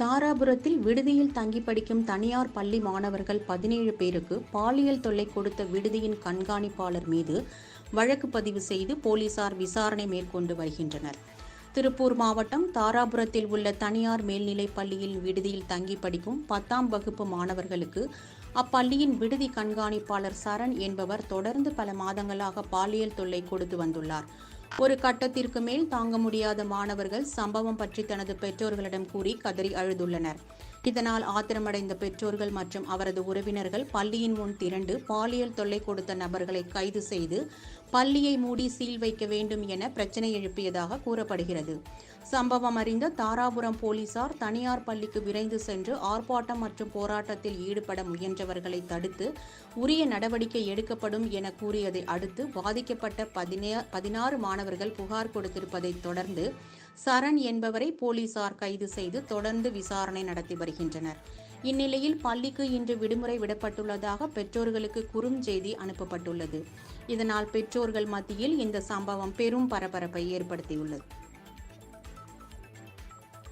தாராபுரத்தில் விடுதியில் தங்கி படிக்கும் தனியார் பள்ளி மாணவர்கள் பதினேழு பேருக்கு பாலியல் தொல்லை கொடுத்த விடுதியின் கண்காணிப்பாளர் மீது வழக்கு பதிவு செய்து போலீசார் விசாரணை மேற்கொண்டு வருகின்றனர். திருப்பூர் மாவட்டம் தாராபுரத்தில் உள்ள தனியார் மேல்நிலைப் பள்ளியில் விடுதியில் தங்கி படிக்கும் பத்தாம் வகுப்பு மாணவர்களுக்கு அப்பள்ளியின் விடுதி கண்காணிப்பாளர் சரண் என்பவர் தொடர்ந்து பல மாதங்களாக பாலியல் தொல்லை கொடுத்து வந்துள்ளார். ஒரு கட்டத்திற்கு மேல் தாங்க முடியாத மாணவர்கள் சம்பவம் பற்றி தனது பெற்றோர்களிடம் கூறி கதறி அழுதுள்ளனர். இதனால் ஆத்திரமடைந்த பெற்றோர்கள் மற்றும் அவரது உறவினர்கள் பள்ளியின் முன் திரண்டு பாலியல் தொல்லை கொடுத்த நபர்களை கைது செய்து பள்ளியை மூடி சீல் வைக்க வேண்டும் என பிரச்சனை எழுப்பியதாக கூறப்படுகிறது. சம்பவம் அறிந்த தாராபுரம் போலீசார் தனியார் பள்ளிக்கு விரைந்து சென்று ஆர்ப்பாட்டம் மற்றும் போராட்டத்தில் ஈடுபட முயன்றவர்களை தடுத்து உரிய நடவடிக்கை எடுக்கப்படும் என கூறியதை அடுத்து பாதிக்கப்பட்ட பதினே பதினாறு மாணவர்கள் புகார் கொடுத்திருப்பதைத் தொடர்ந்து சரண் என்பவரை போலீசார் கைது செய்து தொடர்ந்து விசாரணை நடத்தி வருகின்றனர். இந்நிலையில் பள்ளிக்கு இன்று விடுமுறை விடப்பட்டுள்ளதாக பெற்றோர்களுக்கு குறுஞ்செய்தி அனுப்பப்பட்டுள்ளது. இதனால் பெற்றோர்கள் மத்தியில் இந்த சம்பவம் பெரும் பரபரப்பை ஏற்படுத்தியுள்ளது.